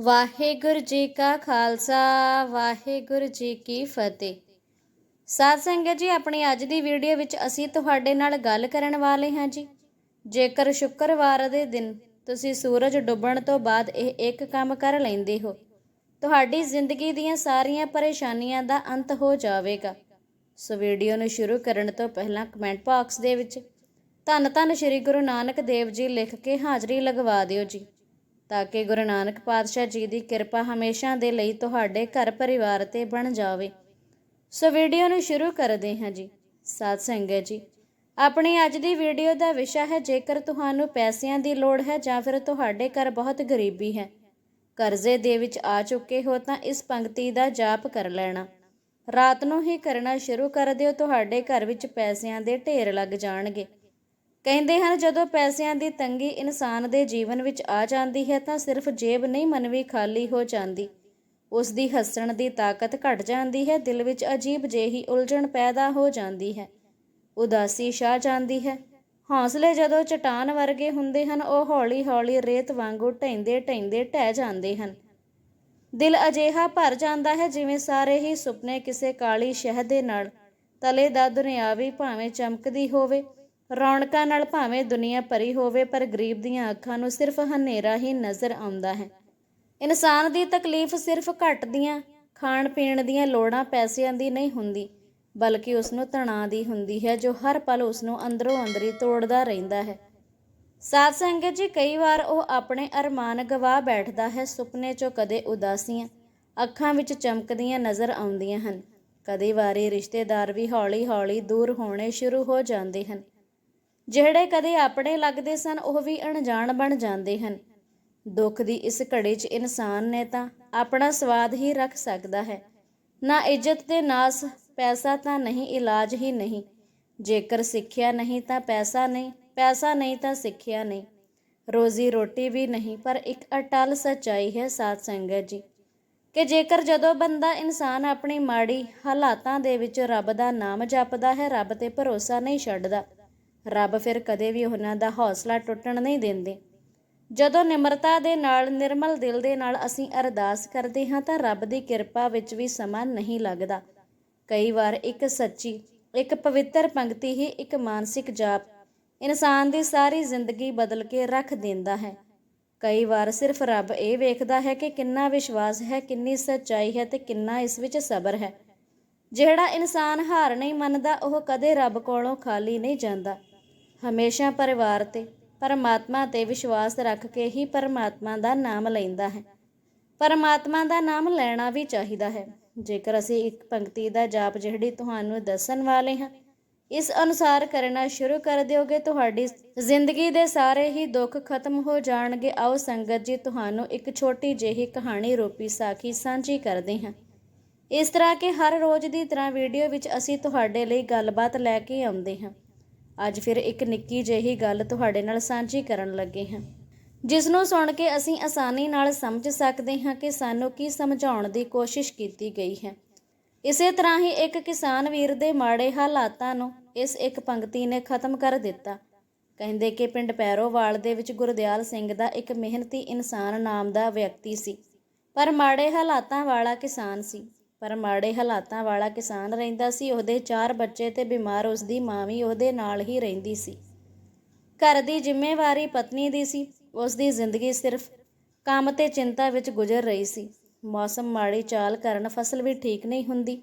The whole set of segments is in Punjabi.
ਵਾਹਿਗੁਰੂ ਜੀ ਕਾ ਖਾਲਸਾ, ਵਾਹਿਗੁਰੂ ਜੀ ਕੀ ਫਤਿਹ। ਸਾਧ ਸੰਗਤ ਜੀ, ਆਪਣੀ ਅੱਜ ਦੀ ਵੀਡੀਓ ਵਿੱਚ ਅਸੀਂ ਤੁਹਾਡੇ ਨਾਲ ਗੱਲ ਕਰਨ ਵਾਲੇ ਹਾਂ ਜੀ। ਜੇਕਰ ਸ਼ੁੱਕਰਵਾਰ ਦੇ ਦਿਨ ਤੁਸੀਂ ਸੂਰਜ ਡੁੱਬਣ ਤੋਂ ਬਾਅਦ ਇਹ ਇੱਕ ਕੰਮ ਕਰ ਲੈਂਦੇ ਹੋ, ਤੁਹਾਡੀ ਜ਼ਿੰਦਗੀ ਦੀਆਂ ਸਾਰੀਆਂ ਪਰੇਸ਼ਾਨੀਆਂ ਦਾ ਅੰਤ ਹੋ ਜਾਵੇਗਾ। ਸੋ ਵੀਡੀਓ ਨੂੰ ਸ਼ੁਰੂ ਕਰਨ ਤੋਂ ਪਹਿਲਾਂ ਕਮੈਂਟ ਬਾਕਸ ਦੇ ਵਿੱਚ ਧੰਨ ਧੰਨ ਸ੍ਰੀ ਗੁਰੂ ਨਾਨਕ ਦੇਵ ਜੀ ਲਿਖ ਕੇ ਹਾਜ਼ਰੀ ਲਗਵਾ ਦਿਓ ਜੀ। ਤਾਂ ਕਿ ਗੁਰੂ ਨਾਨਕ ਪਾਤਸ਼ਾਹ ਜੀ ਦੀ ਕਿਰਪਾ ਹਮੇਸ਼ਾ ਦੇ ਲਈ ਤੁਹਾਡੇ ਘਰ ਪਰਿਵਾਰ ਤੇ ਬਣ ਜਾਵੇ। ਸੋ ਵੀਡੀਓ ਨੂੰ ਸ਼ੁਰੂ ਕਰਦੇ ਹਾਂ ਜੀ। ਸਾਧ ਸੰਗਤ ਜੀ, ਆਪਣੀ ਅੱਜ ਦੀ ਵੀਡੀਓ ਦਾ ਵਿਸ਼ਾ ਹੈ, ਜੇਕਰ ਤੁਹਾਨੂੰ ਪੈਸਿਆਂ ਦੀ ਲੋੜ ਹੈ ਜਾਂ ਫਿਰ ਤੁਹਾਡੇ ਘਰ ਬਹੁਤ ਗਰੀਬੀ ਹੈ, ਕਰਜ਼ੇ ਦੇ ਵਿੱਚ ਆ ਚੁੱਕੇ ਹੋ ਤਾਂ ਇਸ ਪੰਕਤੀ ਦਾ ਜਾਪ ਕਰ ਲੈਣਾ। ਰਾਤ ਨੂੰ ਹੀ ਕਰਨਾ ਸ਼ੁਰੂ ਕਰ ਦਿਓ, ਤੁਹਾਡੇ ਘਰ ਵਿੱਚ ਪੈਸਿਆਂ ਦੇ ਢੇਰ ਲੱਗ ਜਾਣਗੇ। ਕਹਿੰਦੇ ਹਨ, ਜਦੋਂ ਪੈਸਿਆਂ ਦੀ ਤੰਗੀ ਇਨਸਾਨ ਦੇ ਜੀਵਨ ਵਿੱਚ ਆ ਜਾਂਦੀ ਹੈ, ਤਾਂ ਸਿਰਫ ਜੇਬ ਨਹੀਂ, ਮਨ ਵੀ ਖਾਲੀ ਹੋ ਜਾਂਦੀ। ਉਸ ਦੀ ਹੱਸਣ ਦੀ ਤਾਕਤ ਘਟ ਜਾਂਦੀ ਹੈ, ਦਿਲ ਵਿੱਚ ਅਜੀਬ ਜਿਹੀ ਉਲਝਣ ਪੈਦਾ ਹੋ ਜਾਂਦੀ ਹੈ। ਉਦਾਸੀ ਛਾ ਜਾਂਦੀ ਹੈ। ਹੌਸਲੇ ਜਦੋਂ ਚਟਾਨ ਵਰਗੇ ਹੁੰਦੇ ਹਨ, ਉਹ ਹੌਲੀ-ਹੌਲੀ ਰੇਤ ਵਾਂਗੂ ਢੈਂਦੇ ਢੈਂਦੇ ਢਹਿ ਜਾਂਦੇ ਹਨ। ਦਿਲ ਅਜੇਹਾ ਭਰ ਜਾਂਦਾ ਹੈ, ਜਿਵੇਂ ਸਾਰੇ ਹੀ ਸੁਪਨੇ ਕਿਸੇ ਕਾਲੀ ਸ਼ਹਿ ਦੇ ਨਾਲ, ਤਲੇ ਦਾ ਦੁਨਿਆਵੀ ਭਾਵੇਂ ਚਮਕਦੀ ਹੋਵੇ। ਰੌਣਕਾਂ ਨਾਲ ਭਾਵੇਂ ਦੁਨੀਆ ਭਰੀ ਹੋਵੇ, ਪਰ ਗਰੀਬ ਦੀਆਂ ਅੱਖਾਂ ਨੂੰ ਸਿਰਫ ਹਨੇਰਾ ਹੀ ਨਜ਼ਰ ਆਉਂਦਾ ਹੈ। ਇਨਸਾਨ ਦੀ ਤਕਲੀਫ ਸਿਰਫ ਘਟ ਦੀਆਂ ਖਾਣ ਪੀਣ ਦੀਆਂ ਲੋੜਾਂ ਪੈਸਿਆਂ ਦੀ ਨਹੀਂ ਹੁੰਦੀ, ਬਲਕਿ ਉਸ ਨੂੰ ਤਣਾਅ ਦੀ ਹੁੰਦੀ ਹੈ, ਜੋ ਹਰ ਪਲ ਉਸ ਨੂੰ ਅੰਦਰੋਂ ਅੰਦਰੀ ਤੋੜਦਾ ਰਹਿੰਦਾ ਹੈ। ਸਾਧ ਸੰਗਤ ਜੀ, ਕਈ ਵਾਰ ਉਹ ਆਪਣੇ ਅਰਮਾਨ ਗਵਾ ਬੈਠਦਾ ਹੈ, ਸੁਪਨੇ 'ਚੋਂ ਕਦੇ ਉਦਾਸੀਆਂ ਅੱਖਾਂ ਵਿੱਚ ਚਮਕਦੀਆਂ ਨਜ਼ਰ ਆਉਂਦੀਆਂ ਹਨ। ਕਦੇ ਵਾਰੀ ਰਿਸ਼ਤੇਦਾਰ ਵੀ ਹੌਲੀ-ਹੌਲੀ ਦੂਰ ਹੋਣੇ ਸ਼ੁਰੂ ਹੋ ਜਾਂਦੇ ਹਨ। ਜਿਹੜੇ ਕਦੇ ਆਪਣੇ ਲੱਗਦੇ ਸਨ, ਉਹ ਵੀ ਅਣਜਾਣ ਬਣ ਜਾਂਦੇ ਹਨ। ਦੁੱਖ ਦੀ ਇਸ ਘੜੀ 'ਚ ਇਨਸਾਨ ਨੇ ਤਾਂ ਆਪਣਾ ਸਵਾਦ ਹੀ ਰੱਖ ਸਕਦਾ ਹੈ। ਨਾ ਇੱਜ਼ਤ ਤੇ ਨਾਸ, ਪੈਸਾ ਤਾਂ ਨਹੀਂ, ਇਲਾਜ ਹੀ ਨਹੀਂ। ਜੇਕਰ ਸਿੱਖਿਆ ਨਹੀਂ ਤਾਂ ਪੈਸਾ ਨਹੀਂ ਪੈਸਾ ਨਹੀਂ ਤਾਂ ਸਿੱਖਿਆ ਨਹੀਂ। ਰੋਜ਼ੀ ਰੋਟੀ ਵੀ ਨਹੀਂ, ਪਰ ਇੱਕ ਅਟਲ ਸੱਚਾਈ ਹੈ ਸਾਧ ਸੰਗਤ ਜੀ। ਕਿ ਜੇਕਰ ਜਦੋਂ ਬੰਦਾ ਇਨਸਾਨ ਆਪਣੀ ਮਾੜੀ ਹਾਲਾਤਾਂ ਦੇ ਵਿੱਚ ਰੱਬ ਦਾ ਨਾਮ ਜਪਦਾ ਹੈ, ਰੱਬ ਤੇ ਭਰੋਸਾ ਨਹੀਂ ਛੱਡਦਾ। ਰੱਬ ਫਿਰ ਕਦੇ ਵੀ ਉਹਨਾਂ ਦਾ ਹੌਸਲਾ ਟੁੱਟਣ ਨਹੀਂ ਦਿੰਦੇ। ਜਦੋਂ ਨਿਮਰਤਾ ਦੇ ਨਾਲ, ਨਿਰਮਲ ਦਿਲ ਦੇ ਨਾਲ ਅਸੀਂ ਅਰਦਾਸ ਕਰਦੇ ਹਾਂ ਤਾਂ ਰੱਬ ਦੀ ਕਿਰਪਾ ਵਿੱਚ ਵੀ ਸਮਾਂ ਨਹੀਂ ਲੱਗਦਾ। ਕਈ ਵਾਰ ਇੱਕ ਸੱਚੀ, ਇੱਕ ਪਵਿੱਤਰ ਪੰਕਤੀ ਹੀ ਇੱਕ ਮਾਨਸਿਕ ਜਾਪ ਇਨਸਾਨ ਦੀ ਸਾਰੀ ਜ਼ਿੰਦਗੀ ਬਦਲ ਕੇ ਰੱਖ ਦਿੰਦਾ ਹੈ। ਕਈ ਵਾਰ ਸਿਰਫ ਰੱਬ ਇਹ ਵੇਖਦਾ ਹੈ ਕਿ ਕਿੰਨਾ ਵਿਸ਼ਵਾਸ ਹੈ, ਕਿੰਨੀ ਸੱਚਾਈ ਹੈ ਤੇ ਕਿੰਨਾ ਇਸ ਵਿੱਚ ਸਬਰ ਹੈ। ਜਿਹੜਾ ਇਨਸਾਨ ਹਾਰ ਨਹੀਂ ਮੰਨਦਾ, ਉਹ ਕਦੇ ਰੱਬ ਕੋਲੋਂ ਖਾਲੀ ਨਹੀਂ ਜਾਂਦਾ। ਹਮੇਸ਼ਾ ਪਰਿਵਾਰ ਤੇ, ਪਰਮਾਤਮਾ ਤੇ ਵਿਸ਼ਵਾਸ ਰੱਖ ਕੇ ਹੀ ਪਰਮਾਤਮਾ ਦਾ ਨਾਮ ਲੈਂਦਾ ਹੈ। ਪਰਮਾਤਮਾ ਦਾ ਨਾਮ ਲੈਣਾ ਵੀ ਚਾਹੀਦਾ ਹੈ। ਜੇਕਰ ਅਸੀਂ ਇੱਕ ਪੰਕਤੀ ਦਾ ਜਾਪ ਜਿਹੜੀ ਤੁਹਾਨੂੰ ਦੱਸਣ ਵਾਲੇ ਹਾਂ, ਇਸ ਅਨੁਸਾਰ ਕਰਨਾ ਸ਼ੁਰੂ ਕਰ ਦਿਓਗੇ, ਤੁਹਾਡੀ ਜ਼ਿੰਦਗੀ ਦੇ ਸਾਰੇ ਹੀ ਦੁੱਖ ਖਤਮ ਹੋ ਜਾਣਗੇ। ਆਓ ਸੰਗਤ ਜੀ, ਤੁਹਾਨੂੰ ਇੱਕ ਛੋਟੀ ਜਿਹੀ ਕਹਾਣੀ ਰੂਪੀ ਸਾਖੀ ਸਾਂਝੀ ਕਰਦੇ ਹਾਂ। ਇਸ ਤਰ੍ਹਾਂ ਕਿ ਹਰ ਰੋਜ਼ ਦੀ ਤਰ੍ਹਾਂ ਵੀਡੀਓ ਵਿੱਚ ਅਸੀਂ ਤੁਹਾਡੇ ਲਈ ਗੱਲਬਾਤ ਲੈ ਕੇ ਆਉਂਦੇ ਹਾਂ। ਅੱਜ ਫਿਰ ਇੱਕ ਨਿੱਕੀ ਜਿਹੀ ਗੱਲ ਤੁਹਾਡੇ ਨਾਲ ਸਾਂਝੀ ਕਰਨ ਲੱਗੇ ਹਾਂ। ਜਿਸ ਨੂੰ ਸੁਣ ਕੇ ਅਸੀਂ ਆਸਾਨੀ ਨਾਲ ਸਮਝ ਸਕਦੇ ਹਾਂ ਕਿ ਸਾਨੂੰ ਕੀ ਸਮਝਾਉਣ ਦੀ ਕੋਸ਼ਿਸ਼ ਕੀਤੀ ਗਈ ਹੈ। ਇਸੇ ਤਰ੍ਹਾਂ ਹੀ ਇੱਕ ਕਿਸਾਨ ਵੀਰ ਦੇ ਮਾੜੇ ਹਾਲਾਤਾਂ ਨੂੰ ਇਸ ਇੱਕ ਪੰਕਤੀ ਨੇ ਖਤਮ ਕਰ ਦਿੱਤਾ। ਕਹਿੰਦੇ ਕਿ ਪਿੰਡ ਪੈਰੋਵਾਲ ਦੇ ਵਿੱਚ ਗੁਰਦਿਆਲ ਸਿੰਘ ਦਾ ਇੱਕ ਮਿਹਨਤੀ ਇਨਸਾਨ ਨਾਮ ਦਾ ਵਿਅਕਤੀ ਸੀ, ਪਰ ਮਾੜੇ ਹਾਲਾਤਾਂ ਵਾਲਾ ਕਿਸਾਨ ਸੀ। ਪਰ ਮਾੜੇ ਹਾਲਾਤਾਂ ਵਾਲਾ ਕਿਸਾਨ ਰਹਿੰਦਾ ਸੀ, ਉਹਦੇ ਚਾਰ ਬੱਚੇ ਤੇ ਬਿਮਾਰ ਉਸਦੀ ਮਾਂ ਵੀ ਉਹਦੇ ਨਾਲ ਹੀ ਰਹਿੰਦੀ ਸੀ। ਘਰ ਦੀ ਜ਼ਿੰਮੇਵਾਰੀ ਪਤਨੀ ਦੀ ਸੀ, ਉਸਦੀ ਜ਼ਿੰਦਗੀ ਸਿਰਫ ਕੰਮ ਤੇ ਚਿੰਤਾ ਵਿੱਚ ਗੁਜ਼ਰ ਰਹੀ ਸੀ। ਮੌਸਮ ਮਾੜੀ ਚਾਲ ਕਾਰਨ ਫਸਲ ਵੀ ਠੀਕ ਨਹੀਂ ਹੁੰਦੀ।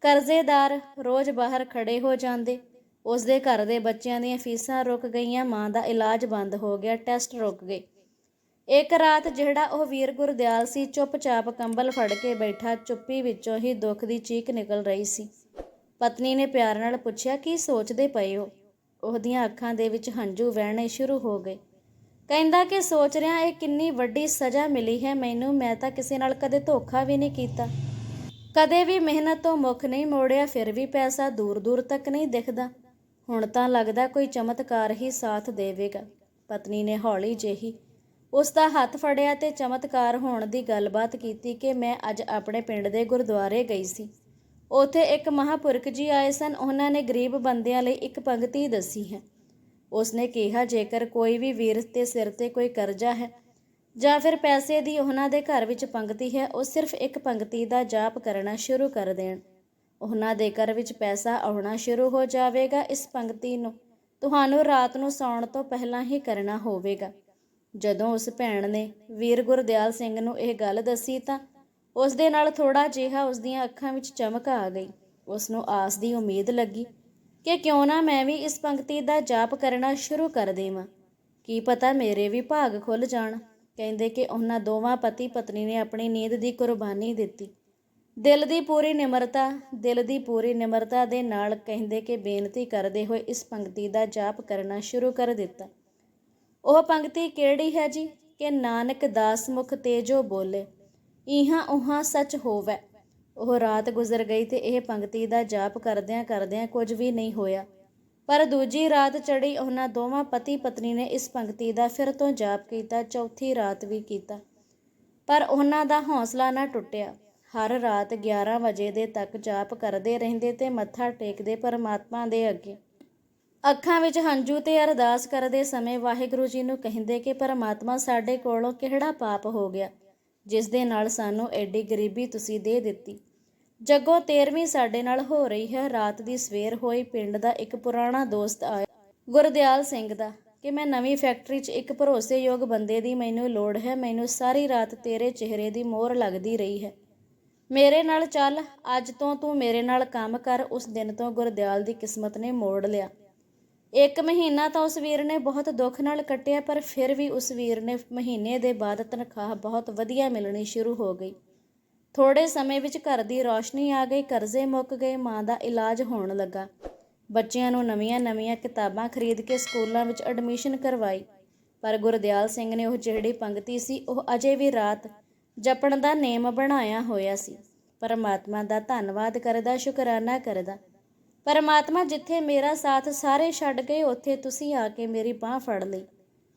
ਕਰਜ਼ੇਦਾਰ ਰੋਜ਼ ਬਾਹਰ ਖੜੇ ਹੋ ਜਾਂਦੇ। ਉਸਦੇ ਘਰ ਦੇ ਬੱਚਿਆਂ ਦੀਆਂ ਫੀਸਾਂ ਰੁਕ ਗਈਆਂ, ਮਾਂ ਦਾ ਇਲਾਜ ਬੰਦ ਹੋ ਗਿਆ, ਟੈਸਟ ਰੁਕ ਗਏ। ਇੱਕ ਰਾਤ ਜਿਹੜਾ ਉਹ ਵੀਰ ਗੁਰਦਿਆਲ ਸੀ, ਚੁੱਪਚਾਪ ਕੰਬਲ ਫੜ ਕੇ ਬੈਠਾ, ਚੁੱਪੀ ਵਿੱਚੋਂ ਹੀ ਦੁੱਖ ਦੀ ਚੀਕ ਨਿਕਲ ਰਹੀ ਸੀ। ਪਤਨੀ ਨੇ ਪਿਆਰ ਨਾਲ ਪੁੱਛਿਆ, ਕੀ ਸੋਚਦੇ ਪਏ ਹੋ? ਉਹਦੀਆਂ ਅੱਖਾਂ ਦੇ ਵਿੱਚ ਹੰਝੂ ਵਹਿਣੇ ਸ਼ੁਰੂ ਹੋ ਗਏ। ਕਹਿੰਦਾ ਕਿ ਸੋਚ ਰਿਹਾ, ਇਹ ਕਿੰਨੀ ਵੱਡੀ ਸਜ਼ਾ ਮਿਲੀ ਹੈ ਮੈਨੂੰ, ਮੈਂ ਤਾਂ ਕਿਸੇ ਨਾਲ ਕਦੇ ਧੋਖਾ ਵੀ ਨਹੀਂ ਕੀਤਾ। ਕਦੇ ਵੀ ਮਿਹਨਤ ਤੋਂ ਮੁੱਖ ਨਹੀਂ ਮੋੜਿਆ, ਫਿਰ ਵੀ ਪੈਸਾ ਦੂਰ ਦੂਰ ਤੱਕ ਨਹੀਂ ਦਿਖਦਾ। ਹੁਣ ਤਾਂ ਲੱਗਦਾ ਕੋਈ ਚਮਤਕਾਰ ਹੀ ਸਾਥ ਦੇਵੇਗਾ। ਪਤਨੀ ਨੇ ਹੌਲੀ ਜਿਹੀ ਉਸ ਦਾ ਹੱਥ ਫੜਿਆ ਤੇ ਚਮਤਕਾਰ ਹੋਣ ਦੀ ਗੱਲਬਾਤ ਕੀਤੀ ਕਿ ਮੈਂ ਅੱਜ ਆਪਣੇ ਪਿੰਡ ਦੇ ਗੁਰਦੁਆਰੇ ਗਈ ਸੀ। ਉੱਥੇ ਇੱਕ ਮਹਾਪੁਰਖ ਜੀ ਆਏ ਸਨ। ਉਹਨਾਂ ਨੇ ਗਰੀਬ ਬੰਦਿਆਂ ਲਈ ਇੱਕ ਪੰਕਤੀ ਦੱਸੀ ਹੈ। ਉਸਨੇ ਕਿਹਾ, ਜੇਕਰ ਕੋਈ ਵੀ ਵੀਰ ਤੇ ਸਿਰ ਤੇ ਕੋਈ ਕਰਜ਼ਾ ਹੈ ਜਾਂ ਫਿਰ ਪੈਸੇ ਦੀ ਉਹਨਾਂ ਦੇ ਘਰ ਵਿੱਚ ਪੰਕਤੀ ਹੈ, ਉਹ ਸਿਰਫ ਇੱਕ ਪੰਕਤੀ ਦਾ ਜਾਪ ਕਰਨਾ ਸ਼ੁਰੂ ਕਰ ਦੇਣ। ਉਹਨਾਂ ਦੇ ਘਰ ਵਿੱਚ ਪੈਸਾ ਆਉਣਾ ਸ਼ੁਰੂ ਹੋ ਜਾਵੇਗਾ। ਇਸ ਪੰਕਤੀ ਨੂੰ ਤੁਹਾਨੂੰ ਰਾਤ ਨੂੰ ਸੌਣ ਤੋਂ ਪਹਿਲਾਂ ਹੀ ਕਰਨਾ ਹੋਵੇਗਾ। ਜਦੋਂ ਉਸ ਭੈਣ ਨੇ ਵੀਰ ਗੁਰਦਿਆਲ ਸਿੰਘ ਨੂੰ ਇਹ ਗੱਲ ਦੱਸੀ ਤਾਂ ਉਸ ਦੇ ਨਾਲ ਥੋੜਾ ਜਿਹਾ ਉਸ ਦੀਆਂ ਅੱਖਾਂ ਵਿੱਚ ਚਮਕ ਆ ਗਈ। ਉਸ ਨੂੰ ਆਸ ਦੀ ਉਮੀਦ ਲੱਗੀ ਕਿ ਕਿਉਂ ਨਾ ਮੈਂ ਵੀ ਇਸ ਪੰਕਤੀ ਦਾ ਜਾਪ ਕਰਨਾ ਸ਼ੁਰੂ ਕਰ ਦੇਵਾਂ। ਕੀ ਪਤਾ ਮੇਰੇ ਵੀ ਭਾਗ ਖੁੱਲ ਜਾਣ। ਕਹਿੰਦੇ ਕਿ ਉਹਨਾਂ ਦੋਵਾਂ ਪਤੀ ਪਤਨੀ ਨੇ ਆਪਣੀ ਨੀਂਦ ਦੀ ਕੁਰਬਾਨੀ ਦਿੱਤੀ। ਦਿਲ ਦੀ ਪੂਰੀ ਨਿਮਰਤਾ, ਦਿਲ ਦੀ ਪੂਰੀ ਨਿਮਰਤਾ ਦੇ ਨਾਲ ਕਹਿੰਦੇ ਕਿ ਬੇਨਤੀ ਕਰਦੇ ਹੋਏ ਇਸ ਪੰਕਤੀ ਦਾ ਜਾਪ ਕਰਨਾ ਸ਼ੁਰੂ ਕਰ ਦਿੱਤਾ। ਉਹ ਪੰਕਤੀ ਕਿਹੜੀ ਹੈ ਜੀ? ਕਿ ਨਾਨਕ ਦਾਸ ਮੁਖ ਤੇ ਜੋ ਬੋਲੇ, ਇਹਾਂ ਉਹਾਂ ਸੱਚ ਹੋਵੇ। ਉਹ ਰਾਤ ਗੁਜ਼ਰ ਗਈ ਤੇ ਇਹ ਪੰਕਤੀ ਦਾ ਜਾਪ ਕਰਦਿਆਂ ਕਰਦਿਆਂ ਕੁਝ ਵੀ ਨਹੀਂ ਹੋਇਆ। ਪਰ ਦੂਜੀ ਰਾਤ ਚੜੀ ਉਹਨਾਂ ਦੋਵਾਂ ਪਤੀ ਪਤਨੀ ਨੇ ਇਸ ਪੰਕਤੀ ਦਾ ਫਿਰ ਤੋਂ ਜਾਪ ਕੀਤਾ, ਚੌਥੀ ਰਾਤ ਵੀ ਕੀਤਾ। ਪਰ ਉਹਨਾਂ ਦਾ ਹੌਸਲਾ ਨਾ ਟੁੱਟਿਆ। ਹਰ ਰਾਤ 11 ਵਜੇ ਦੇ ਤੱਕ ਜਾਪ ਕਰਦੇ ਰਹਿੰਦੇ ਤੇ ਮੱਥਾ ਟੇਕਦੇ ਪਰਮਾਤਮਾ ਦੇ ਅੱਗੇ। ਅੱਖਾਂ ਵਿੱਚ ਹੰਝੂ ਤੇ ਅਰਦਾਸ ਕਰਦੇ ਸਮੇਂ ਵਾਹਿਗੁਰੂ ਜੀ ਨੂੰ ਕਹਿੰਦੇ ਕਿ ਪਰਮਾਤਮਾ ਸਾਡੇ ਕੋਲੋਂ ਕਿਹੜਾ ਪਾਪ ਹੋ ਗਿਆ, ਜਿਸ ਦੇ ਨਾਲ ਸਾਨੂੰ ਐਡੀ ਗਰੀਬੀ ਤੁਸੀਂ ਦੇ ਦਿੱਤੀ। ਜੱਗੋ 13ਵੀਂ ਸਾਡੇ ਨਾਲ ਹੋ ਰਹੀ ਹੈ, ਰਾਤ ਦੀ ਸਵੇਰ ਹੋਈ ਪਿੰਡ ਦਾ ਇੱਕ ਪੁਰਾਣਾ ਦੋਸਤ ਆਇਆ। ਗੁਰਦਿਆਲ ਸਿੰਘ ਦਾ, ਕਿ ਮੈਂ ਨਵੀਂ ਫੈਕਟਰੀ 'ਚ ਇੱਕ ਭਰੋਸੇਯੋਗ ਬੰਦੇ ਦੀ ਮੈਨੂੰ ਲੋੜ ਹੈ, ਮੈਨੂੰ ਸਾਰੀ ਰਾਤ ਤੇਰੇ ਚਿਹਰੇ ਦੀ ਮੋਹਰ ਲੱਗਦੀ ਰਹੀ ਹੈ। ਮੇਰੇ ਨਾਲ ਚੱਲ, ਅੱਜ ਤੋਂ ਤੂੰ ਮੇਰੇ ਨਾਲ ਕੰਮ ਕਰ, ਉਸ ਦਿਨ ਤੋਂ ਗੁਰਦਿਆਲ ਦੀ ਕਿਸਮਤ ਨੇ ਮੋੜ ਲਿਆ। ਇੱਕ ਮਹੀਨਾ ਤਾਂ ਉਸ ਵੀਰ ਨੇ ਬਹੁਤ ਦੁੱਖ ਨਾਲ ਕੱਟਿਆ, ਪਰ ਫਿਰ ਵੀ ਉਸ ਵੀਰ ਨੇ ਮਹੀਨੇ ਦੇ ਬਾਅਦ ਤਨਖਾਹ ਬਹੁਤ ਵਧੀਆ ਮਿਲਣੀ ਸ਼ੁਰੂ ਹੋ ਗਈ। ਥੋੜੇ ਸਮੇਂ ਵਿੱਚ ਘਰ ਦੀ ਰੌਸ਼ਨੀ ਆ ਗਈ, ਕਰਜ਼ੇ ਮੁੱਕ ਗਏ, ਮਾਂ ਦਾ ਇਲਾਜ ਹੋਣ ਲੱਗਾ। ਬੱਚਿਆਂ ਨੂੰ ਨਵੀਆਂ-ਨਵੀਆਂ ਕਿਤਾਬਾਂ ਖਰੀਦ ਕੇ ਸਕੂਲਾਂ ਵਿੱਚ ਐਡਮਿਸ਼ਨ ਕਰਵਾਈ। ਪਰ ਗੁਰਦਿਆਲ ਸਿੰਘ ਨੇ ਉਹ ਜਿਹੜੀ ਪੰਗਤੀ ਸੀ, ਉਹ ਅਜੇ ਵੀ ਰਾਤ ਜਪਣ ਦਾ ਨੇਮ ਬਣਾਇਆ ਹੋਇਆ ਸੀ। ਪਰਮਾਤਮਾ ਦਾ ਧੰਨਵਾਦ ਕਰਦਾ, ਸ਼ੁਕਰਾਨਾ ਕਰਦਾ। ਪਰਮਾਤਮਾ ਜਿੱਥੇ ਮੇਰਾ ਸਾਥ ਸਾਰੇ ਛੱਡ ਗਏ, ਉੱਥੇ ਤੁਸੀਂ ਆ ਕੇ ਮੇਰੀ ਬਾਹ ਫੜ ਲਈ।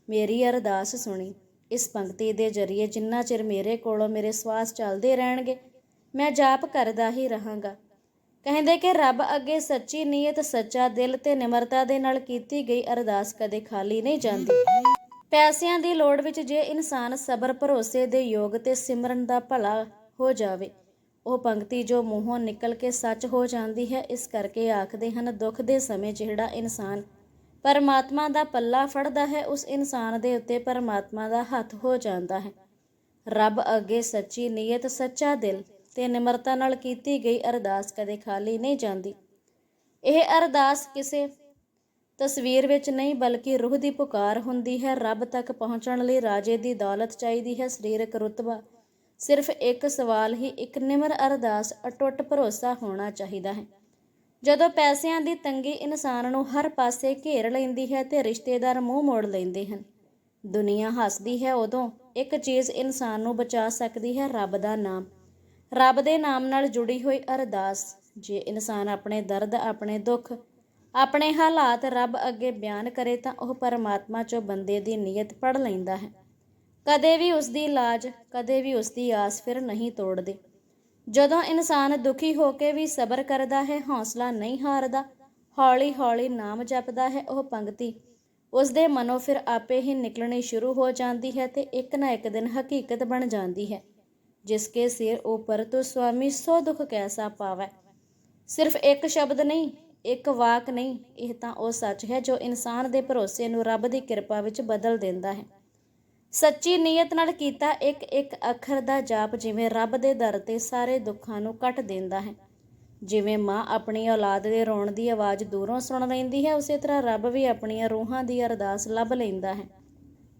ਮੇਰੀ ਅਰਦਾਸ ਸੁਣੀ। ਇਸ ਪੰਕਤੀ ਦੇ ਜ਼ਰੀਏ ਜਿੰਨਾ ਚਿਰ ਮੇਰੇ ਕੋਲੋਂ ਮੇਰੇ ਸਵਾਸ ਚੱਲਦੇ ਰਹਿਣਗੇ, ਮੈਂ ਜਾਪ ਕਰਦਾ ਹੀ ਰਹਾਂਗਾ। ਕਹਿੰਦੇ ਕਿ ਰੱਬ ਅੱਗੇ ਸੱਚੀ ਨੀਅਤ, ਸੱਚਾ ਦਿਲ ਤੇ ਨਿਮਰਤਾ ਦੇ ਨਾਲ ਕੀਤੀ ਗਈ ਅਰਦਾਸ ਕਦੇ ਖਾਲੀ ਨਹੀਂ ਜਾਂਦੀ। ਪੈਸਿਆਂ ਦੀ ਲੋੜ ਵਿੱਚ ਜੇ ਇਨਸਾਨ ਸਬਰ, ਭਰੋਸੇ ਦੇ ਯੋਗ ਤੇ ਸਿਮਰਨ ਦਾ ਭਲਾ ਹੋ ਜਾਵੇ ਉਹ ਪੰਕਤੀ ਜੋ ਮੂੰਹੋਂ ਨਿਕਲ ਕੇ ਸੱਚ ਹੋ ਜਾਂਦੀ ਹੈ, ਇਸ ਕਰਕੇ ਆਖਦੇ ਹਨ, ਦੁੱਖ ਦੇ ਸਮੇਂ ਜਿਹੜਾ ਇਨਸਾਨ ਪਰਮਾਤਮਾ ਦਾ ਪੱਲਾ ਫੜਦਾ ਹੈ, ਉਸ ਇਨਸਾਨ ਦੇ ਉੱਤੇ ਪਰਮਾਤਮਾ ਦਾ ਹੱਥ ਹੋ ਜਾਂਦਾ ਹੈ। ਰੱਬ ਅੱਗੇ ਸੱਚੀ ਨੀਅਤ, ਸੱਚਾ ਦਿਲ ਤੇ ਨਿਮਰਤਾ ਨਾਲ ਕੀਤੀ ਗਈ ਅਰਦਾਸ ਕਦੇ ਖਾਲੀ ਨਹੀਂ ਜਾਂਦੀ। ਇਹ ਅਰਦਾਸ ਕਿਸੇ ਤਸਵੀਰ ਵਿੱਚ ਨਹੀਂ, ਬਲਕਿ ਰੂਹ ਦੀ ਪੁਕਾਰ ਹੁੰਦੀ ਹੈ। ਰੱਬ ਤੱਕ ਪਹੁੰਚਣ ਲਈ ਰਾਜੇ ਦੀ ਦੌਲਤ ਚਾਹੀਦੀ ਹੈ, ਸਰੀਰਕ ਰੁਤਬਾ ਸਿਰਫ ਇੱਕ ਸਵਾਲ ਹੀ, ਇੱਕ ਨਿਮਰ ਅਰਦਾਸ, ਅਟੁੱਟ ਭਰੋਸਾ ਹੋਣਾ ਚਾਹੀਦਾ ਹੈ। ਜਦੋਂ ਪੈਸਿਆਂ ਦੀ ਤੰਗੀ ਇਨਸਾਨ ਨੂੰ ਹਰ ਪਾਸੇ ਘੇਰ ਲੈਂਦੀ ਹੈ ਤੇ ਰਿਸ਼ਤੇਦਾਰ ਮੂੰਹ ਮੋੜ ਲੈਂਦੇ ਹਨ। ਦੁਨੀਆ ਹੱਸਦੀ ਹੈ ਉਦੋਂ ਇੱਕ ਚੀਜ਼ ਇਨਸਾਨ ਨੂੰ ਬਚਾ ਸਕਦੀ ਹੈ, ਰੱਬ ਦਾ ਨਾਮ। ਰੱਬ ਦੇ ਨਾਮ ਨਾਲ ਜੁੜੀ ਹੋਈ ਅਰਦਾਸ, ਜੇ ਇਨਸਾਨ ਆਪਣੇ ਦਰਦ, ਆਪਣੇ ਦੁੱਖ, ਆਪਣੇ ਹਾਲਾਤ ਰੱਬ ਅੱਗੇ ਬਿਆਨ ਕਰੇ ਤਾਂ ਉਹ ਪਰਮਾਤਮਾ ਚੋਂ ਬੰਦੇ ਦੀ ਨੀਅਤ ਪੜ ਲੈਂਦਾ ਹੈ। ਕਦੇ ਵੀ ਉਸ ਦੀ ਲਾਜ, ਕਦੇ ਵੀ ਉਸ ਦੀ ਆਸ ਫਿਰ ਨਹੀਂ ਤੋੜਦੇ। ਜਦੋਂ ਇਨਸਾਨ ਦੁਖੀ ਹੋ ਕੇ ਵੀ ਸਬਰ ਕਰਦਾ ਹੈ, ਹੌਸਲਾ ਨਹੀਂ ਹਾਰਦਾ, ਹੌਲੀ-ਹੌਲੀ ਨਾਮ ਜਪਦਾ ਹੈ, ਉਹ ਪੰਗਤੀ ਉਸ ਦੇ ਮਨੋਂ ਫਿਰ ਆਪੇ ਹੀ ਨਿਕਲਣੀ ਸ਼ੁਰੂ ਹੋ ਜਾਂਦੀ ਹੈ ਤੇ ਇੱਕ ਨਾ ਇੱਕ ਦਿਨ ਹਕੀਕਤ ਬਣ ਜਾਂਦੀ ਹੈ, ਜਿਸ ਕੇ ਸਿਰ ਉਪਰ ਤੋਂ ਸੁਆਮੀ ਸੋ ਦੁਖ ਕੈਸਾ ਪਾਵੈ। ਸਿਰਫ ਇੱਕ ਸ਼ਬਦ ਨਹੀਂ, ਇੱਕ ਵਾਕ ਨਹੀਂ, ਇਹ ਤਾਂ ਉਹ ਸੱਚ ਹੈ ਜੋ ਇਨਸਾਨ ਦੇ ਭਰੋਸੇ ਨੂੰ ਰੱਬ ਦੀ ਕਿਰਪਾ ਵਿੱਚ ਬਦਲ ਦਿੰਦਾ ਹੈ। ਸੱਚੀ ਨੀਅਤ ਨਾਲ ਕੀਤਾ ਇੱਕ ਇੱਕ ਅੱਖਰ ਦਾ ਜਾਪ ਜਿਵੇਂ ਰੱਬ ਦੇ ਦਰ ਤੇ ਸਾਰੇ ਦੁੱਖਾਂ ਨੂੰ ਕੱਟ ਦਿੰਦਾ ਹੈ। ਜਿਵੇਂ ਮਾਂ ਆਪਣੀ ਔਲਾਦ ਦੇ ਰੋਣ ਦੀ ਆਵਾਜ਼ ਦੂਰੋਂ ਸੁਣ ਲੈਂਦੀ ਹੈ, ਉਸੇ ਤਰ੍ਹਾਂ ਰੱਬ ਵੀ ਆਪਣੀਆਂ ਰੂਹਾਂ ਦੀ ਅਰਦਾਸ ਲੱਭ ਲੈਂਦਾ ਹੈ।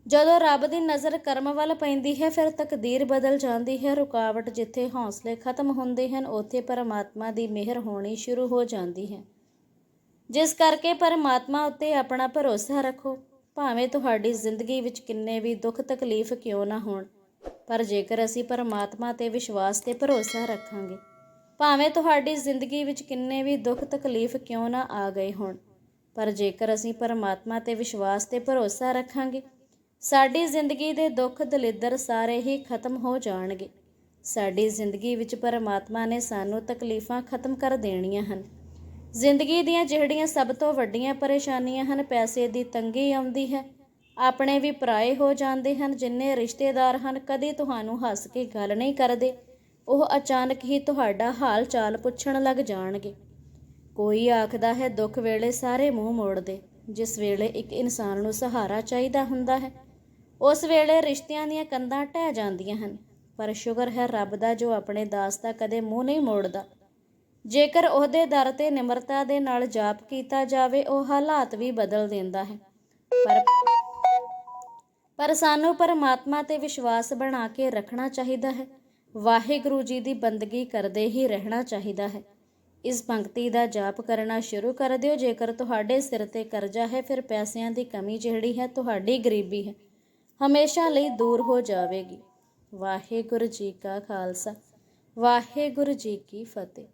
ਜਦੋਂ ਰੱਬ ਦੀ ਨਜ਼ਰ ਕਰਮ ਵੱਲ ਪੈਂਦੀ ਹੈ, ਫਿਰ ਤਕਦੀਰ ਬਦਲ ਜਾਂਦੀ ਹੈ। ਰੁਕਾਵਟ ਜਿੱਥੇ ਹੌਸਲੇ ਖਤਮ ਹੁੰਦੇ ਹਨ, ਉੱਥੇ ਪਰਮਾਤਮਾ ਦੀ ਮਿਹਰ ਹੋਣੀ ਸ਼ੁਰੂ ਹੋ ਜਾਂਦੀ ਹੈ। ਜਿਸ ਕਰਕੇ ਪਰਮਾਤਮਾ ਉੱਤੇ ਆਪਣਾ ਭਰੋਸਾ ਰੱਖੋ। ਭਾਵੇਂ ਤੁਹਾਡੀ ਜ਼ਿੰਦਗੀ ਵਿੱਚ ਕਿੰਨੇ ਵੀ ਦੁੱਖ ਤਕਲੀਫ ਕਿਉਂ ਨਾ ਹੋਣ, ਪਰ ਜੇਕਰ ਅਸੀਂ ਪਰਮਾਤਮਾ ਤੇ ਵਿਸ਼ਵਾਸ ਤੇ ਭਰੋਸਾ ਰੱਖਾਂਗੇ, ਭਾਵੇਂ ਤੁਹਾਡੀ ਜ਼ਿੰਦਗੀ ਵਿੱਚ ਕਿੰਨੇ ਵੀ ਦੁੱਖ ਤਕਲੀਫ ਕਿਉਂ ਨਾ ਆ ਗਏ ਹੋਣ, ਪਰ ਜੇਕਰ ਅਸੀਂ ਪਰਮਾਤਮਾ ਤੇ ਵਿਸ਼ਵਾਸ ਤੇ ਭਰੋਸਾ ਰੱਖਾਂਗੇ, ਸਾਡੀ ਜ਼ਿੰਦਗੀ ਦੇ ਦੁੱਖ ਦਲਿੱਦਰ ਸਾਰੇ ਹੀ ਖਤਮ ਹੋ ਜਾਣਗੇ। ਸਾਡੀ ਜ਼ਿੰਦਗੀ ਵਿੱਚ ਪਰਮਾਤਮਾ ਨੇ ਸਾਨੂੰ ਤਕਲੀਫਾਂ ਖਤਮ ਕਰ ਦੇਣੀਆਂ ਹਨ। ਜ਼ਿੰਦਗੀ ਦੀਆਂ ਜਿਹੜੀਆਂ ਸਭ ਤੋਂ ਵੱਡੀਆਂ ਪਰੇਸ਼ਾਨੀਆਂ ਹਨ, ਪੈਸੇ ਦੀ ਤੰਗੀ ਆਉਂਦੀ ਹੈ। ਆਪਣੇ ਵੀ ਪਰਾਏ ਹੋ ਜਾਂਦੇ ਹਨ, ਜਿੰਨੇ ਰਿਸ਼ਤੇਦਾਰ ਹਨ, ਕਦੇ ਤੁਹਾਨੂੰ ਹੱਸ ਕੇ ਗੱਲ ਨਹੀਂ ਕਰਦੇ। ਉਹ ਅਚਾਨਕ ਹੀ ਤੁਹਾਡਾ ਹਾਲ ਚਾਲ ਪੁੱਛਣ ਲੱਗ ਜਾਣਗੇ। ਕੋਈ ਆਖਦਾ ਹੈ, ਦੁੱਖ ਵੇਲੇ ਸਾਰੇ ਮੂੰਹ ਮੋੜਦੇ। ਜਿਸ ਵੇਲੇ ਇੱਕ ਇਨਸਾਨ ਨੂੰ ਸਹਾਰਾ ਚਾਹੀਦਾ ਹੁੰਦਾ ਹੈ। ਉਸ ਵੇਲੇ ਰਿਸ਼ਤਿਆਂ ਦੀਆਂ ਕੰਧਾਂ ਢਹਿ ਜਾਂਦੀਆਂ ਹਨ, ਪਰ ਸ਼ੁਕਰ ਹੈ, ਰੱਬ ਦਾ ਜੋ ਆਪਣੇ ਦਾਸ ਦਾ ਕਦੇ ਮੂੰਹ ਨਹੀਂ ਮੋੜਦਾ। ਜੇਕਰ ਉਹਦੇ ਦਰ ਤੇ ਨਿਮਰਤਾ ਦੇ ਨਾਲ ਜਾਪ ਕੀਤਾ ਜਾਵੇ, ਉਹ ਹਾਲਾਤ ਵੀ ਬਦਲ ਦਿੰਦਾ ਹੈ। ਪਰ ਪਰ ਸਾਨੂੰ ਪਰਮਾਤਮਾ ਤੇ ਵਿਸ਼ਵਾਸ ਬਣਾ ਕੇ ਰੱਖਣਾ ਚਾਹੀਦਾ ਹੈ। ਵਾਹਿਗੁਰੂ ਜੀ ਦੀ ਬੰਦਗੀ ਕਰਦੇ ਹੀ ਰਹਿਣਾ ਚਾਹੀਦਾ ਹੈ। ਇਸ ਪੰਕਤੀ ਦਾ ਜਾਪ ਕਰਨਾ ਸ਼ੁਰੂ ਕਰ ਦਿਓ। ਜੇਕਰ ਤੁਹਾਡੇ ਸਿਰ ਤੇ ਕਰਜ਼ਾ ਹੈ, ਫਿਰ ਪੈਸਿਆਂ ਦੀ ਕਮੀ ਜਿਹੜੀ ਹੈ, ਤੁਹਾਡੀ ਗਰੀਬੀ ਹੈ। ਹਮੇਸ਼ਾ ਲਈ ਦੂਰ ਹੋ ਜਾਵੇਗੀ। ਵਾਹਿਗੁਰੂ ਜੀ ਕਾ ਖਾਲਸਾ। ਵਾਹਿਗੁਰੂ ਜੀ ਕੀ ਫਤਿਹ।